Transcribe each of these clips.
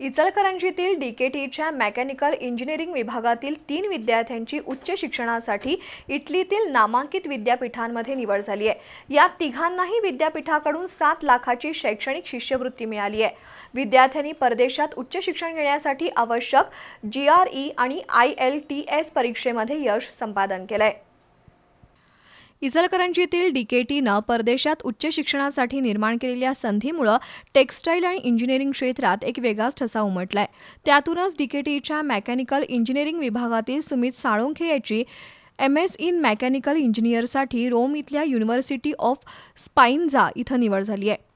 इचलकरंजीतील डीकेटीच्या mechanical engineering विभागातील तीन विद्यार्थ्यांची उच्च शिक्षणासाठी इटलीतील नामांकित विद्यापीठांमध्ये निवड झाली आहे. या तिघांनाही विद्यापीठाकडून सात लाखाची शैक्षणिक शिष्यवृत्ती मिळाली आहे. विद्यार्थ्यांनी परदेशात उच्च शिक्षण घेण्यासाठी आवश्यक जी आर ई आणि आय एल टी एस परीक्षेमध्ये यश संपादन केलं आहे इचलकरंजीतील डीकेटीनं परदेशात उच्च शिक्षणासाठी निर्माण केलेल्या संधीमुळं टेक्स्टाईल आणि इंजिनिअरिंग क्षेत्रात एक वेगळाच ठसा उमटलाय. त्यातूनच डीकेटीच्या मेकॅनिकल इंजिनिअरिंग विभागातील सुमित साळुंखे याची एम एस इन मेकॅनिकल इंजिनियरसाठी रोम इथल्या युनिव्हर्सिटी ऑफ स्पाइनझा इथं निवड झाली आहे.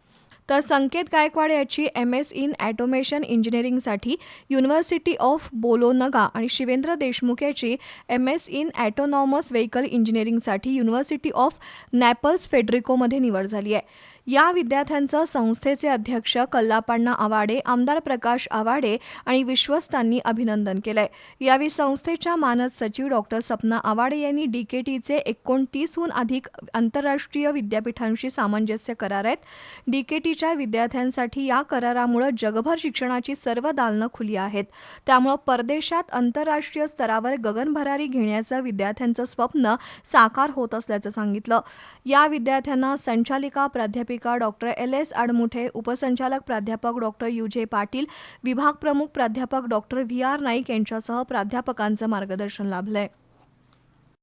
तर संकेत गायकवाड याची एम एस इन ॲटोमेशन इंजिनिअरिंगसाठी युनिव्हर्सिटी ऑफ बोलोनगा आणि शिवेंद्र देशमुख याची M S in autonomous vehicle इंजिनिअरिंगसाठी university of Naples फेडरिकोमध्ये निवड झाली आहे. या विद्यार्थ्यांचं संस्थेचे अध्यक्ष कल्लापण्णा आवाडे आमदार प्रकाश आवाडे आणि विश्वस्तांनी अभिनंदन केलंय. यावेळी संस्थेच्या मानद सचिव डॉक्टर सपना आवाडे यांनी डी के टीचे एकोणतीसहून अधिक आंतरराष्ट्रीय विद्यापीठांशी सामंजस्य करार आहेत. डी के टी डीकेटीच्या विद्यार्थ्यांसाठी या करारामुळे जगभर शिक्षणाची सर्व दालनं खुली आहेत. त्यामुळं परदेशात आंतरराष्ट्रीय स्तरावर गगनभरारी घेण्याचं विद्यार्थ्यांचं स्वप्न साकार होत असल्याचं सांगितलं. या विद्यार्थ्यांना संचालिका प्राध्यापिका डॉक्टर एल एस आडमुठे उपसंचालक प्राध्यापक डॉक्टर यू जे पाटील विभाग प्रमुख प्राध्यापक डॉक्टर व्ही आर नाईक यांच्यासह प्राध्यापकांचं मार्गदर्शन लाभलंय.